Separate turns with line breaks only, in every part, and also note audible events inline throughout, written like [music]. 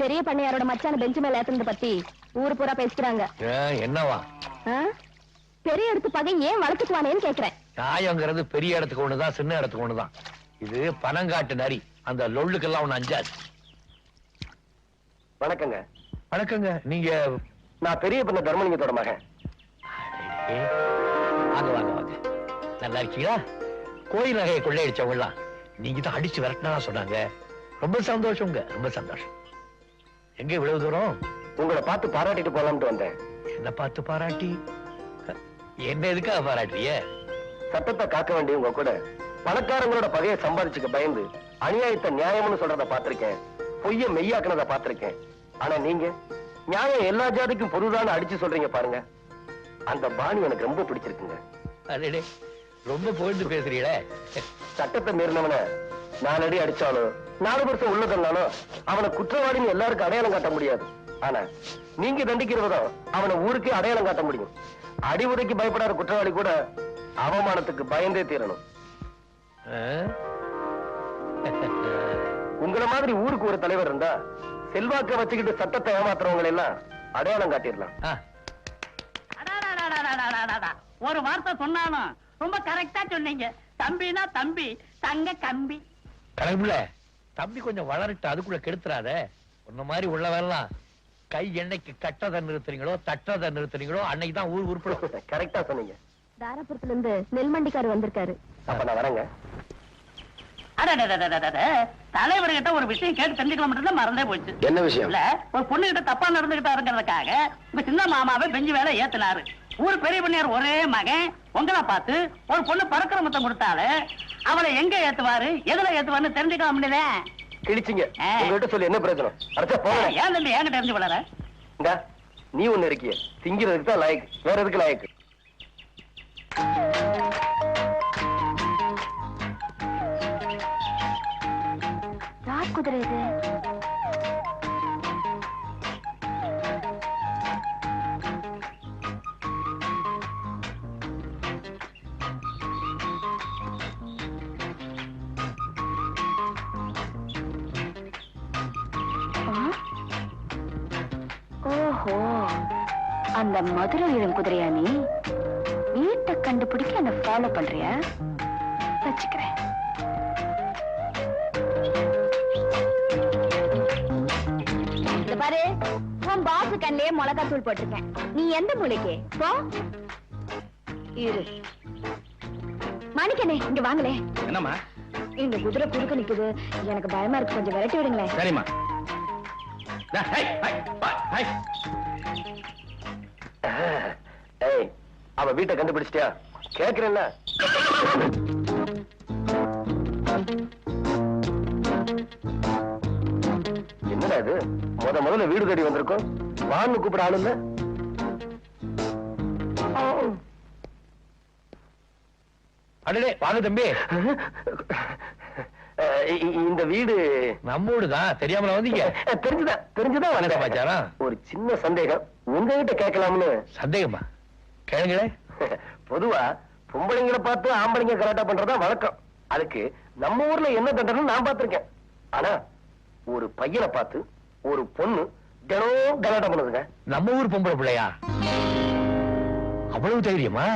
பெரிய பண்ணையாரோட மச்சான பெஞ்சு மேல ஏத்துனத பத்தி ஊரு பூரா பேசிக்கிறாங்க.
ஏன், என்னவா?
பெரிய எடுத்து பகை ஏன் வளர்த்துக்குவானேன்னு கேக்குறேன்.
நியாயங்கிறது பெரிய இடத்துக்கு ஒண்ணுதான் சின்ன இடத்துக்கு ஒண்ணுதான். இது பனங்காட்டு நரி. அந்த லொள்ளுக்கெல்லாம் ஒண்ணு அஞ்சாது.
வணக்கங்க.
வணக்கங்க. நீங்க
நான் பெரிய பண்ண தர்மலிங்கத்தோட மகன்.
வாங்க வாங்க வாங்க. நல்லா இருக்கீங்களா? கோயில் நகையை கொள்ளையடிச்சவங்கலாம் நீங்க தான் அடிச்சு விரட்டினா சொன்னாங்க. ரொம்ப சந்தோஷங்க ரொம்ப சந்தோஷம். எங்க இவ்வளவு தூரம்?
உங்களை பார்த்து பாராட்டிட்டு போலாம்னு வந்தேன்.
என்ன பார்த்து பாராட்டி? என்ன எதுக்காக பாராட்டுறிய?
சட்டத்தை காக்க வேண்டிய உங்க கூட பணக்காரங்களோட பகையை சம்பாதிச்சுக்க பயந்து அநியாயத்தை நியாயம்னு சொல்றத பார்த்திருக்கேன். பொய்ய மெய்யாக்குனத பார்த்திருக்கேன். ஆனா நீங்க நியாயம் எல்லா ஜாதிக்கும் பொதுதான அடிச்சு சொல்றீங்க பாருங்க. அந்த பாணி எனக்கு ரொம்ப பிடிச்சிருக்குங்க.
அடடே ரொம்ப புகழ்ந்து பேசுறீங்களே.
சட்டத்தை மீறினவனை நாலு அடி அடிச்சாலும் நாலு வருஷம் உள்ள தந்தாலும் அவனை குற்றவாளின்னு எல்லாருக்கும் அடையாளம் காட்ட முடியாது. ஆனா நீங்க தண்டிக்கிறவதான் அவனை ஊருக்கே அடையாளம் காட்ட முடியும். அடி உதைக்கு பயப்படாத குற்றவாளி கூட அவமானத்துக்கு பயந்தே தீரணும். உங்கள மாதிரி ஊருக்கு ஒரு தலைவர் இருந்தா செல்வாக்க வச்சுக்கிட்டு சட்டத்தை ஏமாத்துறவங்களை எல்லாம் அடையாளம் காட்டிடலாம்.
ஒரு வார்த்தை சொன்னாலும் ரொம்ப கரெக்டா சொன்னீங்க. தம்பினா தம்பி தங்க கம்பி.
கடவுளே தம்பி கொஞ்சம் வளரட்டு அதுக்குள்ள கெடுத்துறாத. உன்ன மாதிரி உள்ளவெல்லாம் கை எண்ணெய்க்கு கட்டதை நிறுத்துறீங்களோ தட்டதை நிறுத்துறீங்களோ அன்னைக்கு தான் ஊர் உருப்படும்.
கரெக்டா [laughs] சொன்னீங்க.
தாராபுரத்துல இருந்து நெல்மண்டிக்காரு வந்திருக்காரு.
அப்ப நான் வரேங்க.
தலைவர்கிட்ட ஒரு விஷயம் கேட்டு தெரிஞ்சுக்கலாம் மட்டும் மறந்தே போச்சு.
என்ன விஷயம்?
இல்ல ஒரு பொண்ணு கிட்ட தப்பா நடந்துகிட்டாருங்கிறதுக்காக உங்க சின்ன மாமாவை பெஞ்சு வேலை ஏத்துனாரு. ஊர் பெரிய பண்ணியார் ஒரே மகன். உங்களை பார்த்து ஒரு பொண்ணு பறக்கிற முத்தம் கொடுத்தாரு அவளை எங்க ஏத்துவாரு? எதுல ஏத்துவாருன்னு தெரிஞ்சுக்கலாம் முடியல?
கிழிச்சிங்க. உங்ககிட்ட சொல்லி என்ன பிரயோஜனம் அரைச்சா போங்க.
ஏன் தம்பி என்கிட்ட தெரிஞ்சு வளர?
நீ ஒண்ணு இருக்கிய. திங்கிறதுக்கு தான் லாயக்கு. வேற எதுக்கு லாயக்கு?
குதிரை இது ஆ? ஓஹோ. அந்த மதுரை இளம் குதிரையா நீ? வீட்டை கண்டுபிடிக்க என்ன ஃபாலோ பண்றியா? பாசு கண்ணிலே மிளகா தூள் போட்டிருக்கேன். நீ எந்த மூலைக்கு? போ. இரு. மாணிக்கனே இங்க வாங்களே.
என்னம்மா?
இந்த குதிரை குறுக்க நிக்குது. எனக்கு பயமா இருக்கு. கொஞ்சம் விரட்டி விடுங்களேன்.
சரிம்மா. ஏய் அவ வீட்டை கண்டுபிடிச்சிட்டியா? கேக்குறேன்ல என்னடா இது? முத முதல்ல வீடு தேடி வந்திருக்கோம். வான்னு கூப்பிட ஆளு இல்ல?
அடடே வாங்க தம்பி.
இந்த வீடு
நம்ம ஊடுதான் தெரியாமல வந்தீங்க?
தெரிஞ்சுதான்
என்ன
வந்தேன். ஒரு சின்ன சந்தேகம். உங்ககிட்ட கேட்கலாம்னு.
சந்தேகமா? கேளுங்களே.
பொதுவா பொம்பளைங்களை பார்த்து ஆம்பளைங்க கலாட்டா பண்றதா வழக்கம். அதுக்கு நம்ம ஊர்ல என்ன தண்டனை நான் பார்த்திருக்கேன். ஆனா ஒரு பையனை பார்த்து ஒரு பொண்ணு தினம் கலாட்டா பண்ணுதுங்க
நம்ம ஊர் பொம்பளை பிள்ளையா? அவ்வளவு தைரியமா?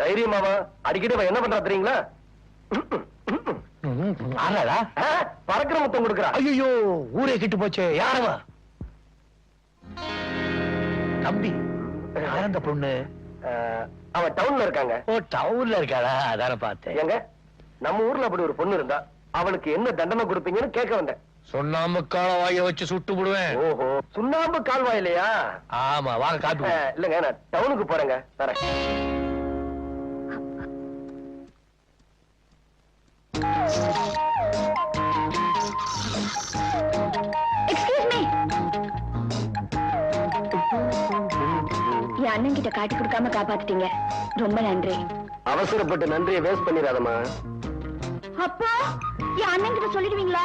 தைரியமாவா? அடிக்கடி அவன் என்ன பண்றா தெரியுங்களா?
ம், ஆறாளா?
ஆ, பறக்கிற முத்தம் கொடுக்கறா.
ஐயோ ஊரே கிட்டு போச்சே. யாரவா தம்பி அந்த பொண்ணு?
அவன் டவுன்ல இருக்காங்க.
ஓ டவுன்ல இருக்காளா? அதான பார்த்தேன்.
ஏங்க நம்ம ஊர்ல அப்படி ஒரு பொண்ணு இருந்தா அவளுக்கு என்ன தண்டனை கொடுப்பீங்கன்னு கேட்க வந்தேன்.
சொன்னாம கால வாய வச்சு சுட்டு விடுவேன்
ஓஹோ சுண்ணாம்பு கால்வாய் இல்லையா
ஆமா வாங்க காப்பி.
அஹ், இல்லங்க நான் டவுனுக்கு போறேங்க வரேன்
எக்ஸ்கியூஸ் மீ என் அண்ணன் கிட்ட காட்டி கொடுக்காம காப்பாத்திட்டீங்க. ரொம்ப நன்றி.
அவசரப்பட்டு நன்றியை வேஸ்ட் பண்ணிடாதம்மா.
அப்பா என் அண்ணன் கிட்ட சொல்லிடுவீங்களா.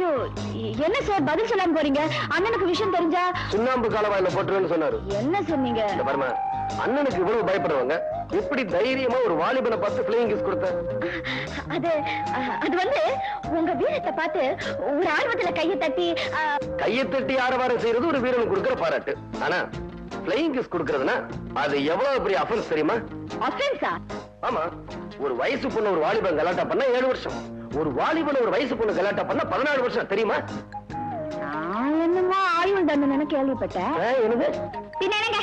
ஐயோ என்ன சார் பதில் சொல்லாம போறீங்க? அண்ணனுக்கு விஷயம் தெரிஞ்சா?
சுண்ணாம்பு காலவாயில போட்டுருவேன்னு சொன்னாரு.
என்ன சொன்னீங்க?
பாருமா அண்ணனுக்கு இவ்வளவு பயப்படுறவங்க எப்படி தைரியமா ஒரு வாலிபனை பார்த்து பிளேயிங் கிஸ் கொடுத்த?
அது அது வந்து உங்க வீரத்தை பார்த்து ஒரு ஆர்வத்துல கையை தட்டி
கையை தட்டி ஆரவாரம் செய்யறது ஒரு வீரனுக்கு கொடுக்கிற பாராட்டு. ஆனா பிளேயிங் கிஸ் கொடுக்கறதுனா அது எவ்வளவு பெரிய அஃபென்ஸ் தெரியுமா?
offense-ஆ?
ஆமா ஒரு வயசு பொண்ணு ஒரு வாலிபன் கலாட்டா பண்ணா ஏழு வருஷம். ஒரு வாலிபன் ஒரு வயசு பொண்ணு கலாட்டா பண்ணா பதினாலு வருஷம் தெரியுமா?
நான் என்னமோ ஆயுள் தண்டனை கேள்விப்பட்டேன்.
என்னது?
பின்ன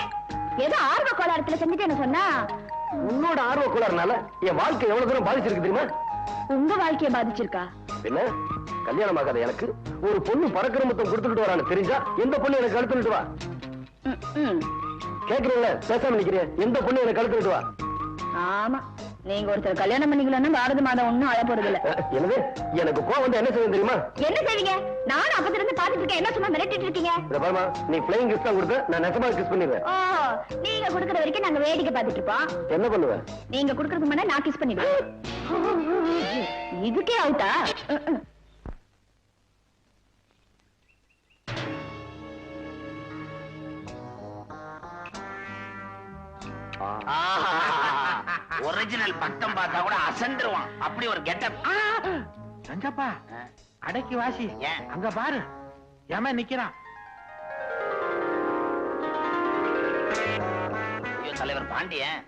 ஏதோ ஆர்வ கோளாறுல செஞ்சுட்டேன்னு சொன்னா?
உன்னோட ஆர்வ கோளாறுனால என் வாழ்க்கை எவ்வளவு தூரம் பாதிச்சிருக்கு தெரியுமா?
உங்க வாழ்க்கைய பாதிச்சிருக்கா?
என்ன? கல்யாணம் ஆகாத எனக்கு ஒரு பொண்ணு பறக்கிற மொத்தம் கொடுத்துட்டு வரான்னு தெரிஞ்சா எந்த பொண்ணு எனக்கு கழுத்துட்டு வா. கேக்குறீங்களா? பேசாம நிக்கிறேன் எந்த பொண்ணு எனக்கு கழுத்துட்டு வா.
ஆமா. நீங்க ஒருத்தர் கல்யாணம் பண்ணிக்கலன்னா பாரத மாதம் ஒண்ணும் அழ போறது இல்ல
என்னது? எனக்கு கோவம் வந்து என்ன செய்யும் தெரியுமா?
என்ன செய்வீங்க? நானும் அப்பத்துல இருந்து பாத்துட்டு இருக்கேன். என்ன சும்மா மிரட்டிட்டு இருக்கீங்க?
இத பாருமா நீ பிளேயிங் கிஸ் தான் கொடுத்த நான் நெசமா கிஸ் பண்ணிடுவேன்.
ஓ நீங்க குடுக்கற வரைக்கும் நாங்க வேடிக்கை பார்த்துட்டு இருப்போம்.
என்ன பண்ணுவேன்
நீங்க குடுக்கறதுக்கு முன்னாடி நான் கிஸ் பண்ணிடுவேன். [laughs] இதுக்கே அவுட்டா
ஒரிஜினல் பக்கம் பார்த்தா கூட அசந்துருவான். அப்படி ஒரு கெட்டப்
சஞ்சப்பா அடக்கி வாசி.
ஏன்?
அங்க பாரு. ஏமா நிக்கிறான்.
தலைவர் பாண்டியன்.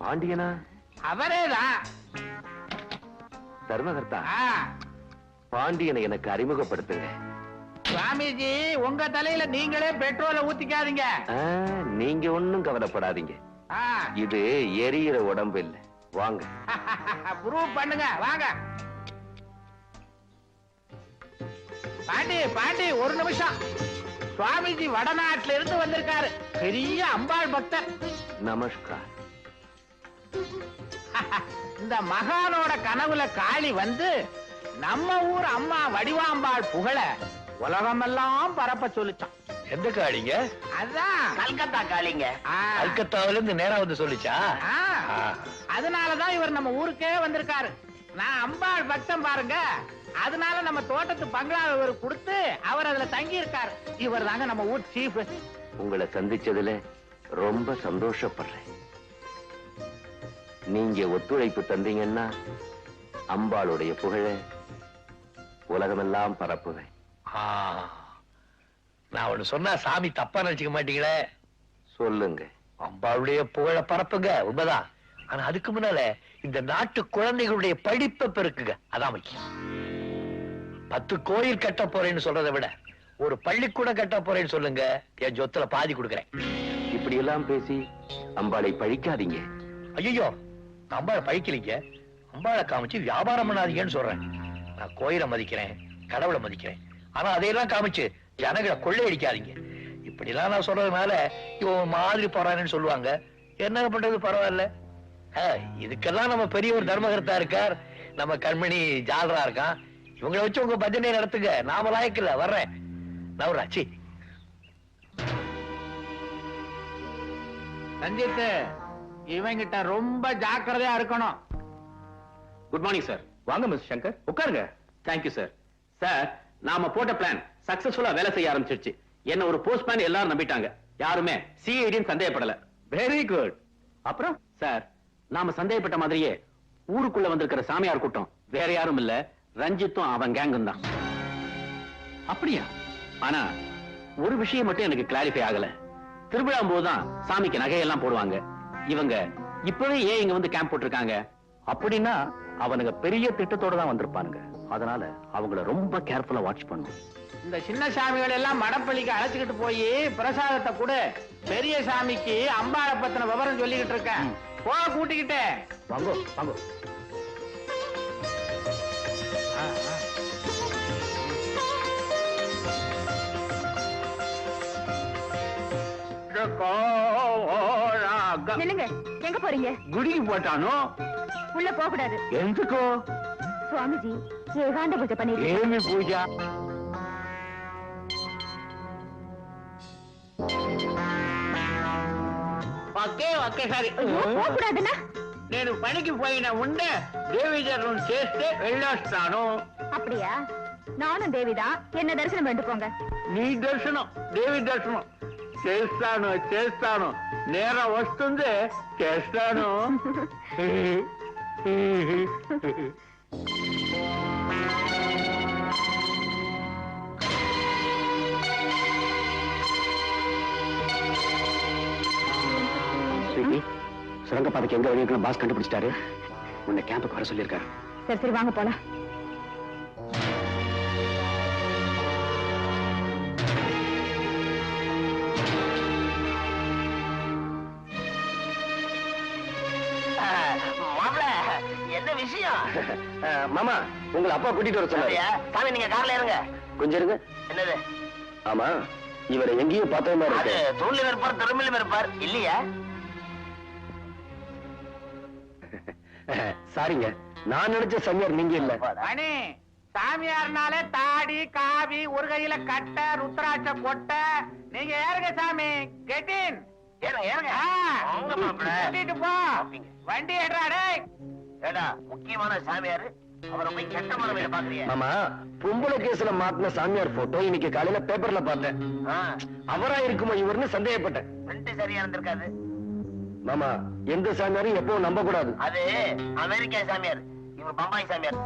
பாண்டியனா?
அவரேதான்
தர்மகர்த்தா? பாண்டியனை எனக்கு அறிமுகப்படுத்துங்க.
சுவாமிஜி உங்க தலையில நீங்களே பெட்ரோலை ஊத்திக்காதீங்க.
நீங்க ஒண்ணும் கவலைப்படாதீங்க. இது எரியிற உடம்பு இல்ல. வாங்க. [laughs]
ப்ரூவ் பண்ணுங்க வாங்க. பாண்டி பாண்டி ஒரு நிமிஷம். சுவாமிஜி வடநாட்டுல இருந்து வந்திருக்காரு. பெரிய அம்பாள் பக்தர்.
நமஸ்கார். [laughs]
இந்த மகானோட கனவுல காளி வந்து நம்ம ஊர் அம்மா வடிவாம்பாள் புகழ உலகமெல்லாம் பரப்ப சொல்லிச்சான்.
எந்த காடிங்க
அதான்.
கல்கத்தா காளிங்க.
கல்கத்தாவில இருந்து நேரா வந்து சொல்லிச்சா.
அதனாலதான் இவர் நம்ம ஊருக்கே வந்திருக்காரு. நான் அம்பாள் பக்தம் பாருங்க. அதனால நம்ம தோட்டத்து பங்களா இவர் கொடுத்து அவர் அதுல தங்கி இருக்காரு இவர் தாங்க நம்ம ஊர் சீஃப்
உங்களை சந்திச்சதுல ரொம்ப சந்தோஷப்படுறேன். நீங்க ஒத்துழைப்பு தந்தீங்கன்னா அம்பாளுடைய புகழ உலகமெல்லாம் பரப்புவேன்.
ஆ. நான் ஒண்ணு சொன்னா சாமி தப்பா நினைச்சுக்க மாட்டீங்களே?
சொல்லுங்க.
அம்பாளுடைய புகழ பரப்புங்க உண்மைதான். ஆனா அதுக்கு முன்னால இந்த நாட்டு குழந்தைகளுடைய படிப்பை பெருக்குங்க. அதான் முக்கியம். பத்து கோயில் கட்ட போறேன்னு சொல்றதை விட ஒரு பள்ளிக்கூடம் கட்ட போறேன்னு சொல்லுங்க என் சொத்துல பாதி கொடுக்குறேன்.
இப்படி எல்லாம் பேசி அம்பாளை பழிக்காதீங்க.
ஐயோ அம்பாளை பழிக்கலீங்க. அம்பாளை காமிச்சு வியாபாரம் பண்ணாதீங்கன்னு சொல்றேன். நான் கோயிலை மதிக்கிறேன் கடவுளை மதிக்கிறேன். ஆனா அதையெல்லாம் காமிச்சு ஜனங்களை கொள்ளையடிக்காதீங்க. இப்படிலாம் நான் சொல்றதுனால இவன் மாதிரி போறானேன்னு சொல்லுவாங்க. என்ன பண்றது பரவாயில்ல. இதுக்கெல்லாம் நம்ம பெரிய ஒரு தர்மகர்த்தா இருக்கார். நம்ம கண்மணி ஜாலரா இருக்கான். இவங்களை வச்சு உங்க பஜனை நடத்துங்க. நாம லாயக்கில்ல வர்றேன். நவராச்சி
ரஞ்சித் இவங்கிட்ட ரொம்ப ஜாக்கிரதையா இருக்கணும்.
குட் மார்னிங் சார் வாங்க மிஸ் சங்கர் உட்காருங்க. தேங்க்யூ சார் சார் நாம போட்ட பிளான் சக்சஸ்ஃபுல்லா வேலை செய்ய ஆரம்பிச்சிருச்சு. என்ன ஒரு போஸ்ட் மேன் எல்லாரும் நம்பிட்டாங்க. யாருமே சிஐடின்னு சந்தேகப்படல. வெரி குட் அப்புறம்? சார் நாம சந்தேகப்பட்ட மாதிரியே ஊருக்குள்ள வந்திருக்கிற சாமியார் கூட்டம் வேற யாரும் இல்ல. ரஞ்சித்தும் அவன் கேங்கும் தான். அப்படியா? ஆனா ஒரு விஷயம் மட்டும் எனக்கு கிளாரிஃபை ஆகல. திருவிழா போதுதான் சாமிக்கு நகையெல்லாம் போடுவாங்க. இவங்க இப்பவே ஏன் இங்க வந்து கேம்ப் போட்டிருக்காங்க? அப்படின்னா அவனுங்க பெரிய திட்டத்தோட தான் வந்திருப்பானுங்க. அதனால அவங்கள ரொம்ப கேர்ஃபுல்லா வாட்ச் பண்ணும்
இந்த சின்ன சாமிகள் எல்லாம் மடப்பள்ளிக்கு அழைச்சிக்கிட்டு போய் பிரசாதத்தை கூட. பெரிய சாமிக்கு அம்பாளை பத்தின விவரம் சொல்லிக்கிட்டு இருக்கேன் போ கூட்டிக்கிட்டே.
வாங்கோ வாங்கோ.
நில்லுங்க. எங்க போறீங்க?
குடிக்கு போட்டானோ?
உள்ள போக கூடாது
எதுக்கோ?
சுவாமிஜி ஏகாந்த பூஜை பண்ணிருக்கீங்க
ఏమి పూజ
ఒకే ఒకేసారి
போக கூடாதுன்னா
నేను పనికి పోయిన ఉండే దేవి దర్శనం చేస్తే వెళ్ళొస్తాను
அப்படியா நானும் தேவிதான் என்ன தரிசனம் பண்ணிட்டு போங்க
నీ దర్శనం దేవి దర్శనం చేస్తాను చేస్తాను నేరం వస్తుంది చేస్తాను
சுரங்கப்பாதைக்கு எங்க வழி இருக்குன்னு பாஸ் கண்டுபிடிச்சிட்டாரு. உன்னை கேம்புக்கு வர சொல்லியிருக்காரு.
சரி சரி வாங்க போலாம்.
என்ன விஷயம்?
மாமா உங்களை அப்பா கூட்டிட்டு வர சொன்னாரு?
சாமி நீங்க கார்ல இருங்க.
கொஞ்சம் இருங்க.
என்னது?
ஆமா இவரை எங்கேயோ பார்த்த மாதிரி
அது
இருக்கு
தூண்ல இருப்பார் திரும்பிலும் இருப்பார் இல்லையா? [laughs]
சாரிங்க நான் நினைச்ச சமயர் நீங்க இல்ல.
மணி சாமியார்னாலே தாடி காவி ஒரு கையில கட்ட ருத்ராட்ச கொட்ட. நீங்க ஏறுங்க சாமி கெட்டின் கூட்டிட்டு போ. வண்டி எடுறா டேய்.
ஏடா முக்கியமான சாமியாரு. அவரை போய் கெட்ட மனமையில பாக்குறியா.
ஆமா. பொம்பளை கேஸ்ல மாட்டின சாமியார் போட்டோ இன்னைக்கு காலையில பேப்பர்ல பார்த்தேன். அவரா இருக்குமா இவர்னு சந்தேகப்பட்டேன்.
print சரியா இருந்திருக்காது.
மாமா எந்த சாமியாரையும் எப்பவும் நம்ப கூடாது
அது அமெரிக்கா சாமியார். இவங்க பம்பாய் சாமியார்.